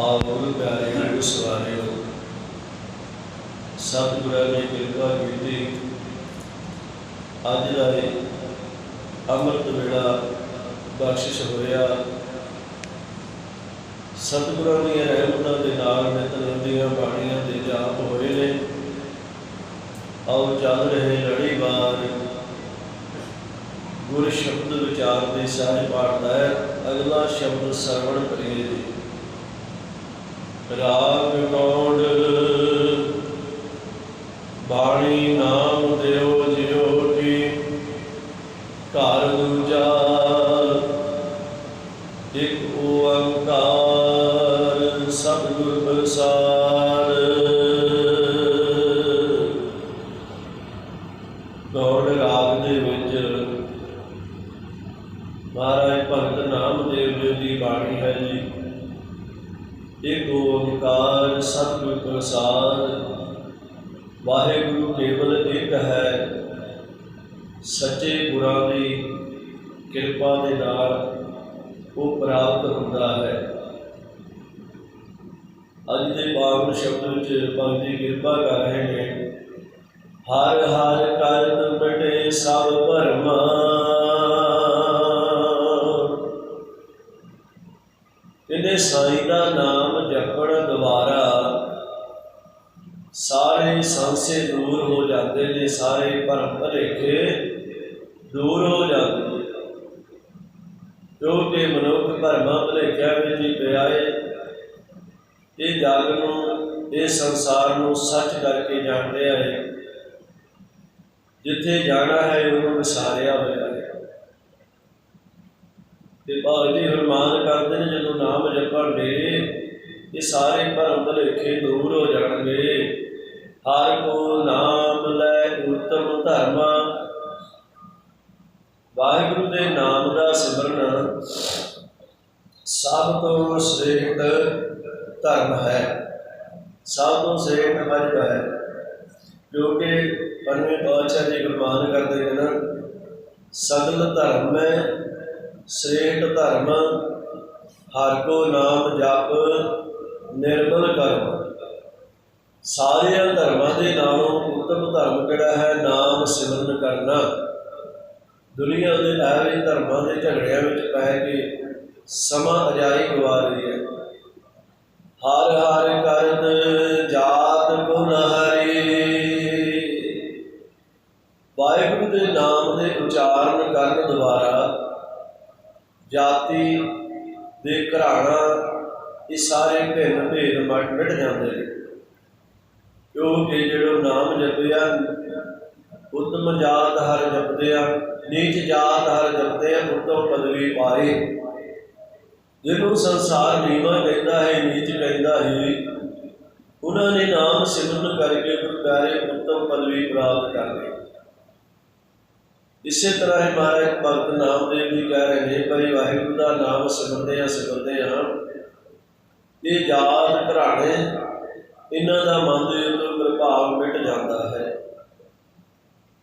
ਆਓ ਪਿਆਰੇ ਗੁਰੂ ਸਵਾਰਿਓ ਸਤਿਗੁਰਾਂ ਨੇ ਕਿਰਪਾ ਕੀਤੀ। ਅੱਜ ਦਾ ਇਹ ਅੰਮ੍ਰਿਤ ਵੇਲਾ ਬਖਸ਼ਿਸ਼ ਹੋਇਆ ਸਤਿਗੁਰਾਂ ਦੀਆਂ ਰਹਿਮਤਾਂ ਦੇ ਨਾਲ ਨਿਤਨੇਮ ਦੀਆਂ ਬਾਣੀਆਂ ਦੇ ਜਾਪ ਹੋਏ ਨੇ। ਆਓ ਚੱਲ ਰਹੇ ਲੜੀਵਾਰ। ਗੁਰ ਸ਼ਬਦ ਵਿਚਾਰ ਦੇ ਸਾਰੇ ਪਾਠ ਦਾ ਹੈ। ਅਗਲਾ ਸ਼ਬਦ ਸਰਵਣ ਕਰੀਏ। ਰਾਗ ਕੌੜ ਬਾਣੀ ਨਾਮ ਦਿਓ ਜਿਉ ਕੀ, ਘਰ ਦੂਜਾ ਇਕ ਓੰਕਾਰ, ਸਤਿਗੁਰ ਪ੍ਰਸਾਦ। ਗੌੜ ਰਾਗ ਦੇ ਵਿੱਚ ਮਹਾਰਾਜ ਭਗਤ ਨਾਮਦੇਵ ਜੀ ਦੀ ਬਾਣੀ ਹੈ ਜੀ। ਇਕ ਓੰਕਾਰ ਸਤਿਗੁਰ ਪ੍ਰਸਾਦ, ਵਾਹਿਗੁਰੂ ਕੇਵਲ ਇੱਕ ਹੈ, ਸੱਚੇ ਗੁਰਾਂ ਦੀ ਕਿਰਪਾ ਦੇ ਨਾਲ ਉਹ ਪ੍ਰਾਪਤ ਹੁੰਦਾ ਹੈ। ਅੱਜ ਦੇ ਪਾਵਨ ਸ਼ਬਦ ਵਿੱਚ ਭਗਤ ਜੀ ਕਿਰਪਾ ਕਰ ਰਹੇ ਨੇ। ਹਰ ਹਰ ਕਰਤ ਬਟੇ ਸਭ ਭਰਮਾ। ਇਹਦੇ ਸਾਈਂ ਦਾ ਨਾਮ ਜਪਣ ਦੁਆਰਾ ਸਾਰੇ ਸੰਸੇ ਦੂਰ ਹੋ ਜਾਂਦੇ ਨੇ, ਸਾਰੇ ਭਰਮ ਭਲੇਖੇ ਦੂਰ ਹੋ ਜਾਂਦੇ ਨੇ। ਕਿਉਂਕਿ ਮਨੁੱਖ ਭਰਮਾਂ ਭਲੇਖਿਆਂ ਵਿੱਚ ਹੀ ਪਿਆ ਏ। ਇਹ ਜਗ ਨੂੰ, ਇਹ ਸੰਸਾਰ ਨੂੰ ਸੱਚ ਕਰਕੇ ਜਾਣਦੇ ਰਿਹਾ ਹੈ ਜਿੱਥੇ ਜਾਣਾ ਹੈ, ਉਹਨੂੰ ਵਿਸਾਰਿਆ ਹੋਇਆ। ਤੇ ਭਾਗ ਜੀ ਹਰਮਾਨ ਕਰਦੇ ਨੇ, ਜਦੋਂ ਨਾਮ ਜਪਣਗੇ ਇਹ ਸਾਰੇ ਭਰਮ ਭਲੇਖੇ ਦੂਰ ਹੋ ਜਾਣਗੇ। ਹਰ ਕੋ ਨਾਮ ਲੈ ਉਤਮ ਧਰਮ। ਵਾਹਿਗੁਰੂ ਦੇ ਨਾਮ ਦਾ ਸਿਮਰਨ ਸਭ ਤੋਂ ਸ੍ਰੇਸ਼ਟ ਧਰਮ ਹੈ। ਸਭ ਤੋਂ ਸ੍ਰੇਸ਼ਟ ਮਜਬ ਹੈ। ਜੋ ਕਿ ਪੰਜਵੇਂ ਪਾਤਸ਼ਾਹ ਜੀ ਗੁਰਬਾਨ ਕਰਦੇ ਹਨ ਸਗਲ ਧਰਮ ਹੈ ਸ੍ਰੇਸ਼ਟ ਧਰਮ, ਹਰ ਕੋ ਨਾਮ ਜਪ, ਨਿਰਮਲ ਕਰਮ। ਸਾਰਿਆਂ ਧਰਮਾਂ ਦੇ ਨਾਲੋਂ ਉੱਤਮ ਧਰਮ ਕਿਹੜਾ ਹੈ? ਨਾਮ ਸਿਮਰਨ ਕਰਨਾ। ਦੁਨੀਆ ਦੇ ਐਵੇਂ ਧਰਮਾਂ ਦੇ ਝਗੜਿਆਂ ਵਿੱਚ ਪੈ ਕੇ ਸਮਾਂ ਅਜਾਈ ਗਵਾ ਰਹੀ ਹੈ। ਹਰ ਹਰ ਕਰਤ ਜਾਤ ਗੁਣ ਹਰੀ। ਵਾਹਿਗੁਰੂ ਦੇ ਨਾਮ ਦੇ ਉਚਾਰਨ ਕਰਨ ਦੁਆਰਾ ਜਾਤੀ ਦੇ ਘਰਾਣਾ, ਇਹ ਸਾਰੇ ਭਿੰਨ ਭੇਦ ਮਟ ਮਿਟ ਜਾਂਦੇ ਨੇ। ਕਿਉਂਕਿ ਜਿਹੜਾ ਨਾਮ ਜਪਿਆ, ਉਤਮ ਜਾਤ ਹਰ ਜਪਦੇ ਆ, ਨੀਚ ਜਾਤ ਹਰ ਜਪਦੇ ਆ ਉਤਮ ਪਦਵੀ ਪਾਏ। ਜਿਹਨੂੰ ਸੰਸਾਰ ਨੀਵਾ ਕਹਿੰਦਾ ਹੈ, ਨੀਚ ਕਹਿੰਦਾ ਹੈ, ਉਹਨਾਂ ਨੇ ਨਾਮ ਸਿਮਰਨ ਕਰਕੇ ਗੁਰਦਾਰੇ ਉਤਮ ਪਦਵੀ ਪ੍ਰਾਪਤ ਕਰ ਲਈ ਇਸੇ ਤਰ੍ਹਾਂ ਹੀ ਮਹਾਰਾਜ ਭਗਤ ਨਾਮਦੇਵ ਜੀ ਕਹਿ ਰਹੇ ਨੇ, ਭਾਈ ਵਾਹਿਗੁਰੂ ਦਾ ਨਾਮ ਸਿਮਰਦੇ ਆ ਸਿਮਰਦੇ ਆ ਇਹ ਜਾਤ ਘਰਾਣੇ, ਇਹਨਾਂ ਦਾ ਮਨ ਦੇ ਉੱਤੇ ਪ੍ਰਭਾਵ ਮਿਟ ਜਾਂਦਾ ਹੈ।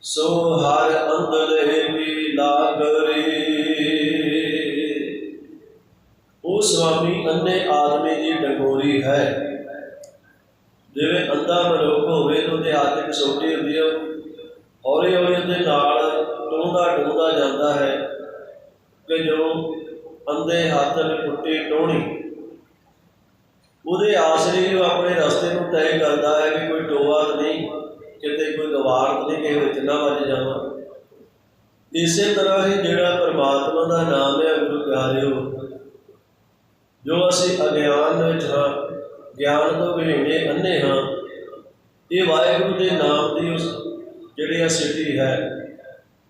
ਸੋ ਹਰ ਅੰਦਰੇ ਵੀ ਲਾਗਰੀ ਉਹ ਸੁਆਮੀ ਅੰਨੇ ਆਦਮੀ ਦੀ ਡੰਗੋਰੀ ਹੈ। ਜਿਵੇਂ ਅੰਧਾ ਮਨੁੱਖ ਹੋਵੇ ਤਾਂ ਉਹਦੇ ਹੱਥ ਸੋਟੀ ਹੁੰਦੀ ਹੈ ਹੌਲੀ ਹੌਲੀ ਉਹਦੇ ਨਾਲ ਟੋਂਦਾ ਟੋਂਦਾ ਜਾਂਦਾ ਹੈ ਕਿ ਜੋ ਅੰਧੇ ਹੱਥ ਨੇ ਪੁੱਟੀ ਟੋਣੀ ਉਹਦੇ ਆਸਰੇ ਉਹ ਆਪਣੇ ਰਸਤੇ ਨੂੰ ਤੈਅ ਕਰਦਾ ਹੈ ਕਿ ਕੋਈ ਟੋਆ ਤਾਂ ਨਹੀਂ ਕਿਤੇ ਕੋਈ ਗਵਾਰ ਤਾਂ ਨਹੀਂ ਕਿਸੇ ਵਿੱਚ ਨਾ ਵੱਜ ਜਾਵਾਂ ਇਸੇ ਤਰ੍ਹਾਂ ਹੀ ਜਿਹੜਾ ਪਰਮਾਤਮਾ ਦਾ ਨਾਮ ਹੈ ਗੁਰੂ ਪਿਆਰਿਓ ਜੋ ਅਸੀਂ ਅਗਿਆਨ ਵਿੱਚ ਹਾਂ ਗਿਆਨ ਤੋਂ ਵਿਹਣੇ ਅੰਨੇ ਹਾਂ, ਇਹ ਵਾਹਿਗੁਰੂ ਦੇ ਨਾਮ ਦੀ ਉਸ ਜਿਹੜੀ ਆ ਸਿੱਧੀ ਹੈ,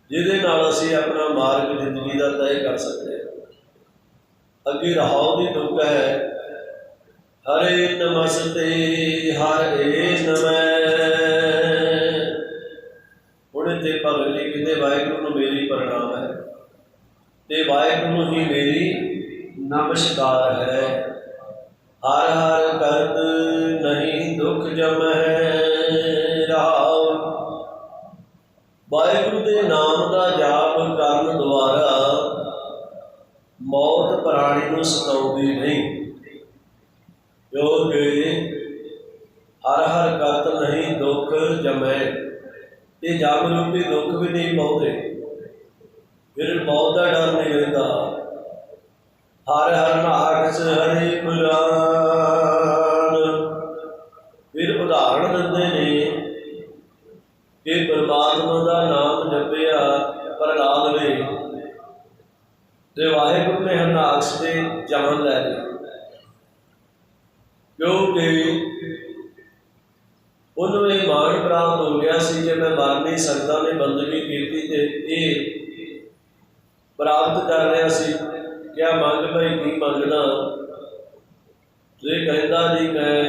ਜਿਹਦੇ ਨਾਲ ਅਸੀਂ ਆਪਣਾ ਮਾਰਗ ਜ਼ਿੰਦਗੀ ਦਾ ਤੈਅ ਕਰ ਸਕਦੇ ਹਾਂ। ਅੱਗੇ ਰਹਾਉ ਦੀ ਤੁਕ ਹੈ, ਹਰੇ ਨਮਸਤੇ ਹਰੇ ਨਮੈ ਹੁਣ ਤੇ ਭਗਤ ਜੀ ਕਹਿੰਦੇ, ਵਾਹਿਗੁਰੂ ਨੂੰ ਮੇਰੀ ਪ੍ਰਣਾਮ ਹੈ। ਤੇ ਵਾਹਿਗੁਰੂ ਨੂੰ ਹੀ ਮੇਰੀ ਨਮਸਕਾਰ ਹੈ। ਹਰ ਹਰ ਕਰਤ ਦੁਖ ਜਮੈ ਰਾਉ ਵਾਹਿਗੁਰੂ ਦੇ ਨਾਮ ਦਾ ਜਾਪ ਕਰਨ ਦੁਆਰਾ ਮੌਤ ਪ੍ਰਾਣੀ ਨੂੰ ਸਤਾਉਂਦੀ ਨਹੀਂ। ਜੋ ਕਿ ਹਰ ਹਰ ਕਰਤ ਨਹੀਂ ਦੁੱਖ ਜਮੈ। ਤੇ ਜਮ ਰੂਪੀ ਦੁੱਖ ਵੀ ਨਹੀਂ ਪਾਉਂਦੇ। ਫਿਰ ਮੌਤ ਦਾ ਡਰ ਨਹੀਂ ਰਹਿੰਦਾ। ਹਰ ਹਰ ਨਾਖਸ ਹਰੇ ਪੁਰਾਨ ਫਿਰ ਉਦਾਹਰਣ ਦਿੰਦੇ ਨੇ ਕਿ ਪਰਮਾਤਮਾ ਦਾ ਨਾਮ ਜਪਿਆ ਪ੍ਰਹਲਾਦ ਨੇ ਤੇ ਵਾਹਿਗੁਰੂ ਨੇ ਲੈ ਕਿਉਂਕਿ ਉਹਨੂੰ ਇਹ ਮਾਣ ਪ੍ਰਾਪਤ ਹੋ ਗਿਆ ਸੀ ਕਿ ਮੈਂ ਮਰ ਨਹੀਂ ਸਕਦਾ ਨੇ ਬੰਦਗੀ ਕੀਤੀ ਤੇ ਇਹ ਪ੍ਰਾਪਤ ਕਰ ਰਿਹਾ ਸੀ। ਕਿਆ ਮੰਗ ਭਾਈ, ਕੀ ਮੰਗਣਾ? ਜੇ ਕਹਿੰਦਾ ਜੀ, ਮੈਂ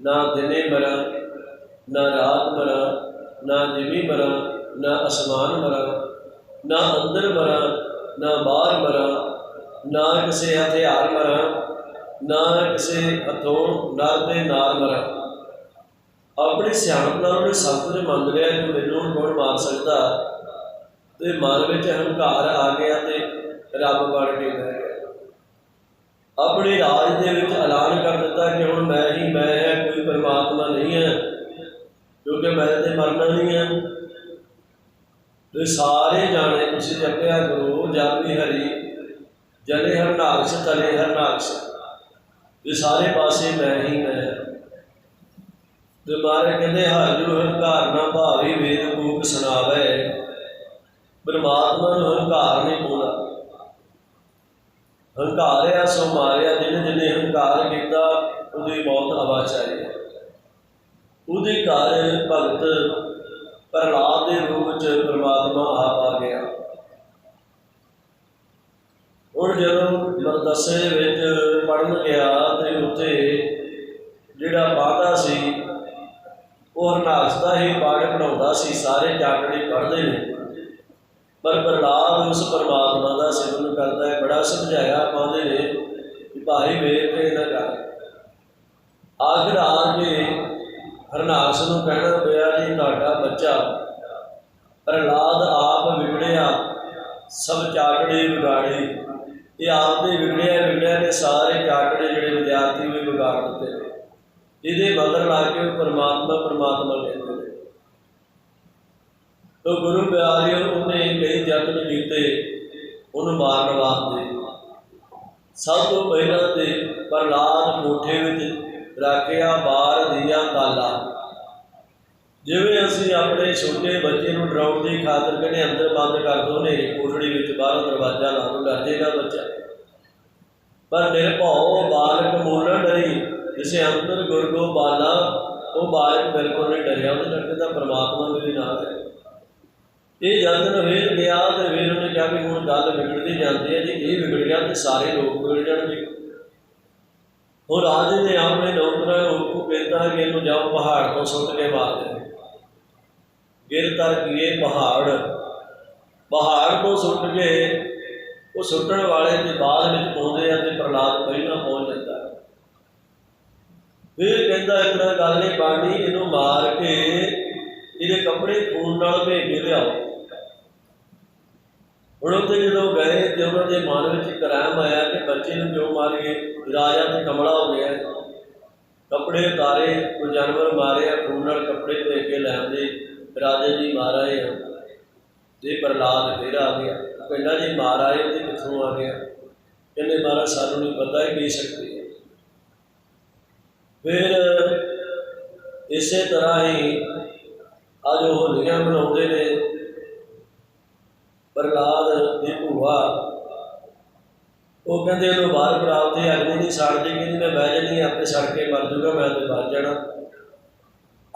ਨਾ ਦਿਨੇ ਮਰਾਂ, ਨਾ ਰਾਤ ਮਰਾਂ, ਨਾ ਜਿਵੇਂ ਮਰਾਂ, ਨਾ ਅਸਮਾਨ ਮਰਾਂ, ਨਾ ਅੰਦਰ ਮਰਾਂ, ਨਾ ਬਾਹਰ ਮਰਾਂ ਨਾ ਕਿਸੇ ਹਥਿਆਰ ਮਰਾਂ, ਨਾ ਕਿਸੇ ਹੱਥੋਂ ਨਰ ਦੇ ਨਾਲ ਮਰਾਂ। ਆਪਣੀ ਸਿਆਣਪ ਨਾਲ ਉਹਨੇ ਸਭ ਕੁਝ ਮੰਗ ਲਿਆ ਕਿ ਮੈਨੂੰ ਹੁਣ ਕੌਣ ਮਾਰ ਸਕਦਾ? ਤੇ ਮਨ ਵਿੱਚ ਹੰਕਾਰ ਆ ਗਿਆ ਤੇ ਰੱਬ ਬਣ ਕੇ ਬਹਿ ਗਿਆ। ਆਪਣੇ ਰਾਜ ਦੇ ਵਿੱਚ ਐਲਾਨ ਕਰ ਦਿੱਤਾ ਕਿ ਹੁਣ ਮੈਂ ਹੀ ਮੈਂ ਹੈ, ਕੋਈ ਪਰਮਾਤਮਾ ਨਹੀਂ ਹੈ, ਕਿਉਂਕਿ ਮੈਂ ਤੇ ਮਰਨਾ ਨਹੀਂ ਹੈ। ਤੇ ਸਾਰੇ ਜਾਣੇ ਤੁਸੀਂ ਜਪਿਆ ਗੁਰੂ ਜਾਪੀ ਹਰੀ। ਜਲੇ ਹਰਨਾਕਸ਼ ਤਲੇ ਹਰਨਾਕਸ਼ ਇਹ ਸਾਰੇ ਪਾਸੇ ਮੈਂ ਹੀ ਮੈਂ ਤੇ ਮਾਰੇ ਕਹਿੰਦੇ ਹਾਜੂ ਹੰਕਾਰ ਨਾ ਭਾਵੀ, ਵੇਦ ਕੂਕ ਸੁਣਾਵੇ। ਪਰਮਾਤਮਾ ਨੂੰ ਹੰਕਾਰ ਨਹੀਂ ਪਾਉਂਦਾ ਹੰਕਾਰਿਆ ਸੋ ਮਾਰਿਆ ਜਿਹਨੇ ਜਿਹਨੇ ਹੰਕਾਰ ਕੀਤਾ, ਉਹਦੀ ਮੌਤ ਆਵਾਜ਼ ਆਈ ਉਹਦੇ ਘਰ ਭਗਤ ਪ੍ਰਹਲਾਦ ਦੇ ਰੂਪ ਚ ਪਰਮਾਤਮਾ ਆਪ ਆ ਗਿਆ। ਹੁਣ ਜਦੋਂ ਮਰਦਸੇ ਵਿੱਚ ਪੜਨ ਗਿਆ ਤੇ ਉੱਥੇ ਜਿਹੜਾ ਬਾਦਾ ਸੀ, ਉਹ ਹਰਨਾਕਸ਼ ਦਾ ਹੀ ਪਾਠ ਪੜਾਉਂਦਾ ਸੀ, ਸਾਰੇ ਚਾਟੜੇ ਪੜ੍ਹਦੇ ਨੇ। ਪਰ ਪ੍ਰਹਲਾਦ ਉਸ ਪਰਮਾਤਮਾ ਦਾ ਸਿਮਰਨ ਕਰਦਾ ਹੈ, ਬੜਾ ਸਮਝਾਇਆ ਪਾਉਂਦੇ ਨੇ ਕਿ ਭਾਈ ਵੇਖ ਕੇ ਨਾ ਕਰ। ਆਖਰ ਆ ਕੇ ਹਰਨਾਕਸ਼ ਨੂੰ ਕਹਿਣਾ ਪਿਆ ਜੀ ਤੁਹਾਡਾ ਬੱਚਾ ਪ੍ਰਹਲਾਦ ਆਪ ਵਿਗੜਿਆ, ਸਭ ਚਾਟੜੇ ਵਿਗਾੜੇ। ਇਹ ਆਪਦੇ ਵਿਗੜਿਆ ਵਿਗੜਿਆ ਨੇ ਸਾਰੇ ਚਾਟੜੇ ਜਿਹੜੇ ਵਿਦਿਆਰਥੀ ਵੀ ਵਿਗਾੜ ਦਿੱਤੇ ਨੇ। ਇਹਦੇ ਮਗਰ ਲਾ ਕੇ ਉਹ ਪਰਮਾਤਮਾ ਪਰਮਾਤਮਾ ਕਹਿੰਦੇ ਨੇ। ਤੋ ਗੁਰੂ ਪਿਆਰਿਓ, ਉਹਨੇ ਕਈ ਯਤਨ ਕੀਤੇ, ਉਹਨੂੰ ਮਾਰਨ ਵਾਸਤੇ। ਸਭ ਤੋਂ ਪਹਿਲਾਂ ਤੇ ਪ੍ਰਲਾਦ ਕੋਠੇ ਵਿੱਚ ਰੱਖਿਆ ਬਾਰ ਦੀਆਂ ਕਾਲਾ। ਜਿਵੇਂ ਅਸੀਂ ਆਪਣੇ ਛੋਟੇ ਬੱਚੇ ਨੂੰ ਡਰਾਉਣ ਦੀ ਖਾਤਰ ਕਹਿੰਦੇ ਅੰਦਰ ਬੰਦ ਕਰ ਦੋ, ਹਨੇਰੀ ਕੋਠੜੀ ਵਿੱਚ ਬਾਹਰੋਂ ਦਰਵਾਜ਼ਾ ਲਾ ਦੋ, ਡਰ ਜਾਏਗਾ ਬੱਚਾ। ਪਰ ਨਿਰਭਉ ਬਾਲਕ ਮੂਲ ਡਰੀ, ਜਿਸੇ ਅੰਦਰ ਗੁਰਗੋ ਬਾਲਾ, ਉਹ ਬਾਲਕ ਬਿਲਕੁਲ ਨਹੀਂ ਡਰਿਆ, ਉਹਦੇ ਕਰਕੇ ਤਾਂ ਪਰਮਾਤਮਾ ਮੇਰੇ ਨਾਲ ਹੈ। ਇਹ ਜਦ ਨੂੰ ਗਿਆ ਤੇ ਵੇਰ ਉਹਨੇ ਕਿਹਾ ਵੀ ਹੁਣ ਗੱਲ ਵਿਗੜਦੀ ਜਾਂਦੀ ਹੈ ਜੇ, ਇਹ ਵਿਗੜ ਗਿਆ ਤੇ ਸਾਰੇ ਲੋਕ ਵਿਗੜ ਜਾਣਗੇ। ਉਹ ਰਾਜੇ ਨੇ ਆਪਣੇ ਨੌਕਰਾਂ ਨੂੰ ਹੁਕਮ ਕੀਤਾ ਕਿ ਇਹਨੂੰ ਜਾਓ ਪਹਾੜ ਤੋਂ ਸੁੱਟ ਕੇ ਮਾਰ ਦੇ ਫਿਰ ਤਰ ਕੀਏ ਪਹਾੜ। ਪਹਾੜ ਤੋਂ ਸੁੱਟ ਕੇ, ਉਹ ਸੁੱਟਣ ਵਾਲੇ ਤੇ ਬਾਅਦ ਵਿੱਚ ਪਹੁੰਚਦੇ ਆ ਤੇ ਪ੍ਰਹਲਾਦ ਪਹਿਲਾਂ ਪਹੁੰਚ ਜਾਂਦਾ। ਫਿਰ ਕਹਿੰਦਾ ਇਸ ਤਰ੍ਹਾਂ ਗੱਲ ਨਹੀਂ ਬਾਣੀ ਇਹਨੂੰ ਮਾਰ ਕੇ ਇਹਦੇ ਕੱਪੜੇ ਖੂਨ ਨਾਲ ਭੇਜ ਕੇ ਲਿਆਓ। ਹੁਣ ਉੱਥੇ ਜਦੋਂ ਗਏ ਤੇ ਉਹਨਾਂ ਦੇ ਮਨ ਵਿੱਚ ਇੱਕ ਰਹਿਮ ਆਇਆ ਕਿ ਬੱਚੇ ਨੂੰ ਕਿਉਂ ਮਾਰੀਏ? ਰਾਜਾ ਤੇ ਕਮਲਾ ਹੋ ਗਿਆ। ਕੱਪੜੇ ਉਤਾਰੇ, ਕੋਈ ਜਾਨਵਰ ਮਾਰਿਆ, ਖੂਨ ਨਾਲ ਕੱਪੜੇ ਭੇਜ ਕੇ ਲੈ ਆਂਦੇ ਰਾਜੇ ਜੀ ਮਾਰ ਆਏ ਆ। ਤੇ ਪ੍ਰਹਲਾਦ ਫਿਰ ਆ ਗਿਆ ਉਹ ਕਹਿੰਦਾ ਜੀ ਮਾਰ ਆਏ ਤੇ ਕਿੱਥੋਂ ਆ ਗਿਆ, ਕਹਿੰਦੇ ਮਹਾਰਾਜ ਸਾਨੂੰ ਨਹੀਂ ਪਤਾ ਹੈ ਕੀ ਸ਼ਕਤੀ ਹੈ। ਫਿਰ ਇਸੇ ਤਰ੍ਹਾਂ ਹੀ ਅੱਜ ਉਹ ਹੋਲੀਆਂ ਮਨਾਉਂਦੇ ਨੇ। ਪ੍ਰਹਲਾਦ ਦੀ ਭੂਆ, ਉਹ ਕਹਿੰਦੇ ਉਹਨੂੰ ਬਾਹਰ ਕਰਾਉਂਦੇ ਅਗਨੀ ਨਹੀਂ ਛੱਡਦੀ ਕਹਿੰਦੀ ਮੈਂ ਬਹਿ ਜਾਣੀ ਆਪੇ ਸੜ ਕੇ ਮਰ ਜਾਊਗਾ, ਮੈਂ ਤੇ ਮਰ ਜਾਣਾ।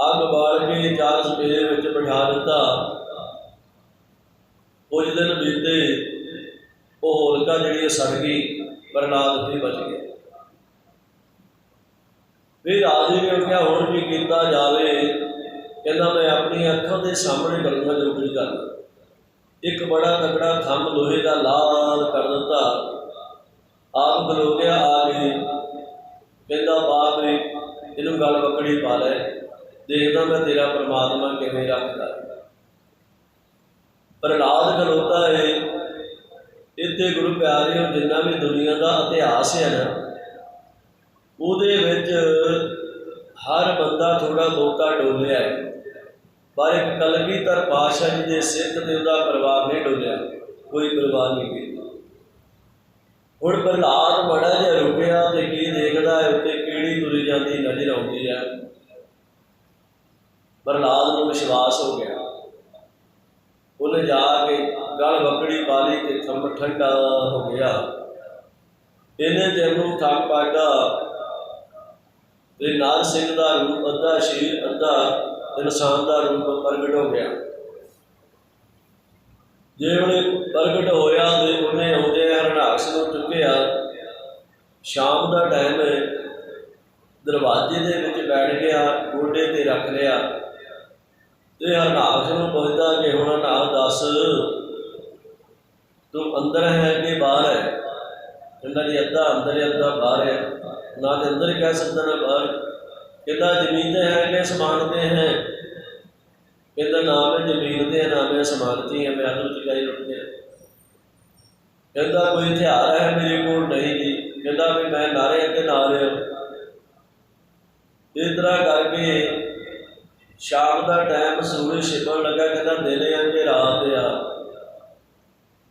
ਅੱਗ ਬਾਲ ਕੇ ਚਾਰ ਸਪੇਰੇ ਵਿੱਚ ਬਿਠਾ ਦਿੱਤਾ। ਕੁਝ ਦਿਨ ਬੀਤੇ, ਉਹ ਹੋਲਕਾ ਜਿਹੜੀ ਸੜ ਗਈ ਪਰ ਪ੍ਰਹਲਾਦ ਵੀ ਬਚ ਗਿਆ ਫਿਰ ਰਾਜੇ ਨੇ ਕਿਹਾ ਹੁਣ ਕੀ ਕੀਤਾ ਜਾਵੇ? ਕਹਿੰਦਾ, ਮੈਂ ਆਪਣੀ ਅੱਖਾਂ ਦੇ ਸਾਹਮਣੇ ਕਰੂੰਗਾ ਜੋ ਕੁਝ ਕਰਨਾ ਇੱਕ ਬੜਾ ਤਕੜਾ ਥੰਮ ਲੋਹੇ ਦਾ ਲਾਲ ਕਰ ਦਿੱਤਾ। ਆਪ ਖਲੋ ਆ ਗਈ। ਕਹਿੰਦਾ, ਬਾਪ ਰੇ ਇਹਨੂੰ ਗੱਲ ਬੱਕੜੀ ਪਾ ਲੈ। ਦੇਖਦਾ ਮੈਂ ਤੇਰਾ ਪ੍ਰਮਾਤਮਾ ਕਿਵੇਂ ਰੱਖਦਾ? ਹੈ। ਪ੍ਰਹਲਾਦ ਖਲੋਤਾ ਹੈ ਇੱਥੇ ਗੁਰੂ ਪਿਆਰਿਓ, ਜਿੰਨਾ ਵੀ ਦੁਨੀਆ ਦਾ ਇਤਿਹਾਸ ਹੈ ਨਾ, ਉਹਦੇ ਵਿੱਚ ਹਰ ਬੰਦਾ ਥੋੜਾ ਬਹੁਤਾ ਡੋਲਿਆ ਹੈ ਪਰ ਇੱਕ ਕਲਗੀਧਰ ਪਾਤਸ਼ਾਹ ਜੀ ਦੇ ਸਿੱਖ ਤੇ ਉਹਦਾ ਪਰਿਵਾਰ ਨਹੀਂ ਡੋਲਿਆ। ਕੋਈ ਪਰਿਵਾਰ ਨਹੀਂ ਕੀਤਾ। ਹੁਣ ਪ੍ਰਹਲਾਦ ਬੜਾ ਜਿਹਾ ਰੁਕਿਆ ਤੇ ਕੀ ਦੇਖਦਾ ਹੈ ਉੱਤੇ ਕੀੜੀ ਤੁਰੀ ਜਾਂਦੀ ਨਜ਼ਰ ਆਉਂਦੀ ਹੈ ਪ੍ਰਹਲਾਦ ਨੂੰ ਵਿਸ਼ਵਾਸ ਹੋ ਗਿਆ। ਉਹਨੇ ਜਾ ਕੇ ਗਲ ਬੱਕੜੀ ਪਾ ਲਈ ਤੇ ਥੰਮ ਠੰਡਾ ਹੋ ਗਿਆ। ਇਹਨੇ ਜਦ ਨੂੰ ਥੱਕ ਪਾਟਾ ਤੇ ਨਾਲ ਸਿੰਘ ਦਾ ਰੂਪ ਅੱਧਾ ਸ਼ਰੀਰ ਅੱਧਾ ਇਨਸਾਨ ਦਾ ਰੂਪ ਪ੍ਰਗਟ ਹੋ ਗਿਆ। ਜੇ ਉਹਨੇ ਪ੍ਰਗਟ ਹੋਇਆ ਤੇ ਉਹਨੇ ਆਉਂਦੇ ਹਰਨਾਕਸ਼ ਨੂੰ ਚੁੱਕਿਆ। ਸ਼ਾਮ ਦਾ ਟਾਈਮ ਹੈ ਦਰਵਾਜ਼ੇ ਦੇ ਵਿੱਚ ਬੈਠ ਗਿਆ, ਗੋਡੇ ਤੇ ਰੱਖ ਲਿਆ। ਤੇ ਹਰਨਾਕਸ਼ ਨੂੰ ਪੁੱਛਦਾ ਕਿ ਹੁਣ ਹਰਨਾਕਸ਼ ਦੱਸ। ਤੂੰ ਅੰਦਰ ਹੈ ਕਿ ਬਾਹਰ ਹੈ? ਕਹਿੰਦਾ ਜੀ ਅੱਧਾ ਅੰਦਰ ਹੈ, ਅੱਧਾ ਬਾਹਰ ਹੈ। ਨਾ ਤੇ ਅੰਦਰ ਕਹਿ ਸਕਦਾ ਨਾ ਬਾਹਰ। ਕਹਿੰਦਾ ਜ਼ਮੀਨ ਤੇ ਹੈ ਕਿ ਸਮਾਨ ਤੇ ਹੈ? ਕਹਿੰਦਾ ਨਾ ਮੈਂ ਜ਼ਮੀਨ ਤੇ ਹੈ, ਨਾ ਮੈਂ ਸਮਾਨ ਤੇ ਹੈ, ਮੈਂ ਅਦਰ ਚੁਕਾਈ ਲੁੱਟਿਆ ਕਹਿੰਦਾ ਕੋਈ ਹਥਿਆਰ ਹੈ ਮੇਰੇ ਕੋਲ? ਨਹੀਂ ਜੀ। ਕਹਿੰਦਾ ਵੀ ਮੈਂ ਨਾਰੇ ਅੱਗੇ ਨਾ ਰਿਹਾ। ਇਸ ਤਰ੍ਹਾਂ ਕਰਕੇ ਸ਼ਾਮ ਦਾ ਟਾਈਮ ਸੂਰਜ ਛਿਪਣ ਲੱਗਾ, ਕਹਿੰਦਾ ਦਿਨ ਆ ਕਿ ਰਾਤ ਆ।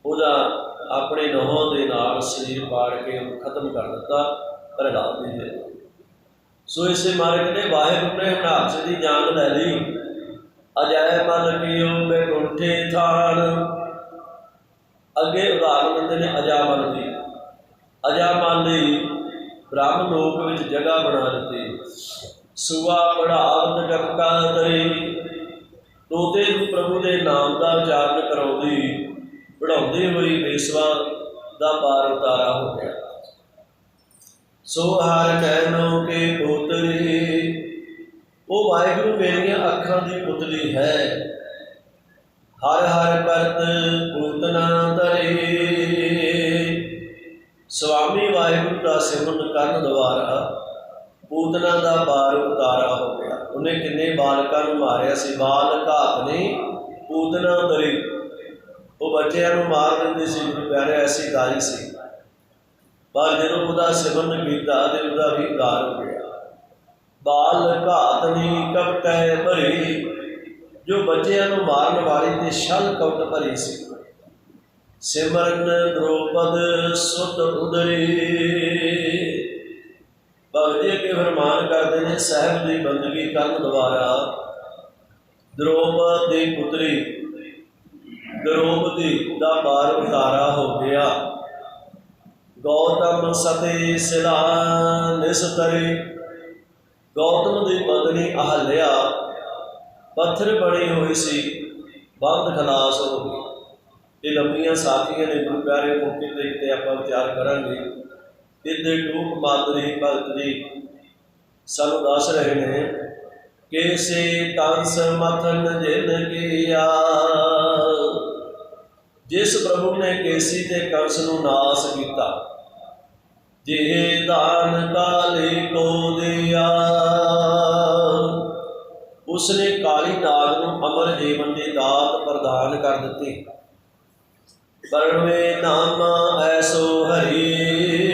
ਉਹਦਾ ਆਪਣੇ ਨਹੁੰ ਦੇ ਨਾਲ ਸਰੀਰ ਪਾੜ ਕੇ ਉਹਨੂੰ ਖਤਮ ਕਰ ਦਿੱਤਾ ਪ੍ਰਹਲਾਦ ਜੀ ਨੇ ਸੋ ਇਸੇ ਮਾਰਗ ਨੇ ਵਾਹਿਗੁਰੂ ਨੇ ਹਨਾਕਸ਼ ਦੀ ਜਾਨ ਲੈ ਲਈ। ਅਜੈ ਮਨ ਕੀਓ ਬੈਠੇ ਥਾਨ ਅੱਗੇ ਉਦਾਹਰਨ ਦਿੰਦੇ ਨੇ ਅਜਾਮਨ ਦੀ। ਅਜਾਮਨ ਦੀ ਬ੍ਰਹਮ ਲੋਕ ਵਿੱਚ ਜਗ੍ਹਾ ਬਣਾ ਦਿੱਤੀ। ਸੁਆ ਪੜਾਵਤ ਜਪਕਾ ਤਰੀ ਤੋਤੇ ਨੂੰ ਪ੍ਰਭੂ ਦੇ ਨਾਮ ਦਾ ਉਚਾਰਨ ਕਰਾਉਂਦੀ ਪੜਾਉਂਦੀ ਹੋਈ ਬੇਸਵਾ ਦਾ ਪਾਰ ਉਤਾਰਾ ਹੋ ਗਿਆ। ਸੋ ਹਰ ਕਹਿਨੋ ਕੇ ਪੁੱਤਰੀ, ਉਹ ਵਾਹਿਗੁਰੂ ਮੇਰੀਆਂ ਅੱਖਾਂ ਦੀ ਪੁਤਲੀ ਹੈ। ਹਰ ਹਰ ਕਰਤ ਪੂਤਨਾ ਤਰੇ ਸਵਾਮੀ ਵਾਹਿਗੁਰੂ ਦਾ ਸਿਮਰਨ ਕਰਨ ਦੁਆਰਾ ਪੂਤਨਾ ਦਾ ਬਾਰ ਉਤਾਰਾ ਹੋ ਗਿਆ। ਉਹਨੇ ਕਿੰਨੇ ਬਾਲਕਾਂ ਨੂੰ ਮਾਰਿਆ ਸੀ? ਬਾਲ ਘਾਤ ਨੇ ਪੂਤਨਾ ਤਰੀ ਉਹ ਬੱਚਿਆਂ ਨੂੰ ਮਾਰ ਦਿੰਦੇ ਸੀ ਪਿਆਰੇ, ਐਸੀ ਦਾਈ ਸੀ। ਪਰ ਜਦੋਂ ਉਹਦਾ ਸਿਮਰਨ ਕੀਤਾ ਤੇ ਉਹਦਾ ਵੀ ਉਦਾਰ ਹੋ ਗਿਆ। ਬਾਲ ਘਾਤਨੀ ਕਪਟੈ ਭਰੀ। ਜੋ ਬੱਚਿਆਂ ਨੂੰ ਮਾਰਨ ਵਾਲੀ ਤੇ ਛਲ ਕਪਟ ਭਰੀ ਸੀ। ਸਿਮਰਨ ਦ੍ਰੋਪਦ ਸੁਤ ਉਦਰੀ। ਭਗਤ ਜੀ ਕੇ ਫਰਮਾਨ ਕਰਦੇ ਨੇ, ਸਾਹਿਬ ਦੀ ਬੰਦਗੀ ਕਰਨ ਦੁਆਰਾ। ਦ੍ਰੋਪਦ ਦੀ ਪੁੱਤਰੀ, ਦ੍ਰੋਪਦੀ ਦਾ ਬਾਰ ਉਤਾਰਾ ਹੋ ਗਿਆ। ਗੌਤਮ ਸਤੇ ਸਿਲਾ ਨਿਸਤਰੀ ਗੌਤਮ ਦੀ ਪਤਨੀ ਅਹਲਿਆ, ਪੱਥਰ ਬਣੀ ਹੋਈ ਸੀ, ਬੰਦ ਖਲਾਸ ਹੋ ਗਈ। ਇਹ ਲੰਮੀਆਂ ਸਾਖੀਆਂ ਨੇ ਗੁਰੂ ਪਿਆਰੇ ਮੌਕੇ ਤੇ ਆਪਾਂ ਵਿਚਾਰ ਕਰਾਂਗੇ। ਇਹਦੇ ਟੂਕ ਮਾਦਰੀ ਭਗਤ ਜੀ। ਸਾਨੂੰ ਦੱਸ ਰਹੇ ਨੇ, ਕੇਸੇ ਕੰਸ ਮਥਨ ਜਿਨ ਕੀਆ। ਜਿਸ ਪ੍ਰਭੂ ਨੇ ਕੇਸੀ ਤੇ ਕੰਸ ਨੂੰ ਨਾਸ ਕੀਤਾ, ਜੇ ਦਾਨ ਕਾਲੇ ਕੋ ਦਿਆ। ਉਸਨੇ ਕਾਲੀ ਨਾਗ ਨੂੰ ਅਮਰ ਜੀਵਨ ਦੀ ਦਾਤ ਪ੍ਰਦਾਨ ਕਰ ਦਿੱਤੀ। ਪਰਮੇ ਨਾਮ ਐਸੋ ਹਰੀ।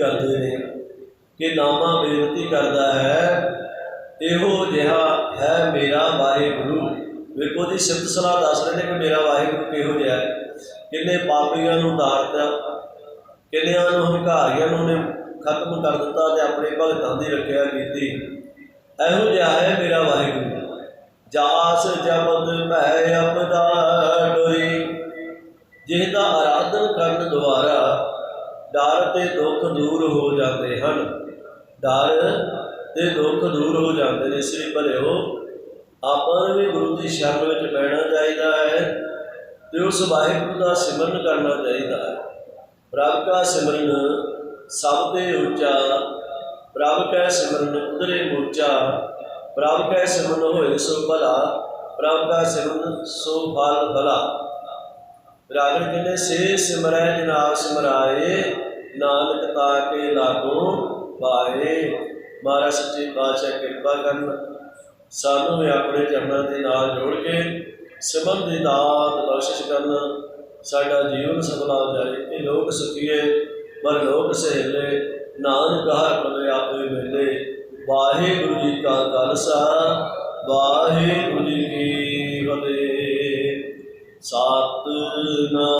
ਕਰਦੇ ਨੇ ਕਿ ਨਾਮਾ ਬੇਨਤੀ ਕਰਦਾ ਹੈ, ਇਹੋ ਜਿਹਾ ਹੈ ਮੇਰਾ ਵਾਹਿਗੁਰੂ। ਵੇਖੋ ਜੀ ਸਿਫਤ ਸਲਾਹ ਦੱਸ ਰਹੇ ਨੇ ਕਿ ਮੇਰਾ ਵਾਹਿਗੁਰੂ ਕਿਹੋ ਜਿਹਾ ਹੈ। ਕਿੰਨੇ ਪਾਪੀਆਂ ਨੂੰ ਉਤਾਰਤਾ, ਕਿੰਨਿਆਂ ਨੂੰ ਹੰਕਾਰੀਆਂ ਨੂੰ ਨੇ ਖਤਮ ਕਰ ਦਿੱਤਾ ਤੇ ਆਪਣੇ ਭਗਤਾਂ ਦੀ ਰੱਖਿਆ ਕੀਤੀ। ਇਹੋ ਜਿਹਾ ਹੈ ਮੇਰਾ ਵਾਹਿਗੁਰੂ। ਜਾਸ ਜਬਦ ਭੈ ਅਪਦਾ ਡੋਰੀ, ਜਿਹਦਾ ਆਰਾਧਨ ਕਰਨ ਦੁਆਰਾ ਡਰ ਤੇ ਦੁੱਖ ਦੂਰ ਹੋ ਜਾਂਦੇ ਹਨ। ਡਰ ਤੇ ਦੁੱਖ ਦੂਰ ਹੋ ਜਾਂਦੇ ਨੇ, ਸ੍ਰੀ ਭਲਿਓ, ਆਪਾਂ ਨੂੰ ਵੀ ਗੁਰੂ ਦੀ ਸ਼ਰਨ ਵਿੱਚ ਪੈਣਾ ਚਾਹੀਦਾ ਹੈ ਤੇ ਉਸ ਵਾਹਿਗੁਰੂ ਦਾ ਸਿਮਰਨ ਕਰਨਾ ਚਾਹੀਦਾ ਹੈ। ਪ੍ਰਭ ਕਾ ਸਿਮਰਨ ਸਭ ਤੇ ਉੱਚਾ, ਪ੍ਰਭ ਕੈ ਸਿਮਰਨ ਉਦਰੇ ਮੋਚਾ, ਪ੍ਰਭ ਕੈ ਸਿਮਰਨ ਹੋਏ ਸੋ ਭਲਾ, ਪ੍ਰਭ ਕਾ ਸਿਮਰਨ ਸੋ ਫਲ ਭਲਾ। ਰਾਜਨ ਕਹਿੰਦੇ, ਸੇ ਸਿਮਰੈ ਜਨਾ ਸਿਮਰਾਏ, ਨਾਨਕ ਤਾ ਕੇ ਲਾਗੋ ਪਾਏ। ਮਹਾਰਾਜ ਸੱਚੇ ਪਾਤਸ਼ਾਹ ਕਿਰਪਾ ਕਰਨ, ਸਾਨੂੰ ਵੀ ਆਪਣੇ ਚਰਨਾਂ ਦੇ ਨਾਲ ਜੋੜ ਕੇ ਸਿਮਰਨ ਦੀ ਦਾਤ ਬਖਸ਼ਿਸ਼ ਕਰਨ। ਸਾਡਾ ਜੀਵਨ ਸਫਲਾ ਹੋ ਜਾਏ। ਇਹ ਲੋਕ ਸੁਖੀਏ, ਪਰ ਲੋਕ ਸਹਿਲੇ, ਨਾਨਕ ਹਰ ਪਦ ਆਪੇ ਮਿਲੇ ਵਾਹਿਗੁਰੂ ਜੀ ਕਾ ਖਾਲਸਾ, ਵਾਹਿਗੁਰੂ ਜੀ ਕੀ ਫਤਿਹ। ਸਤਿਨਾਮ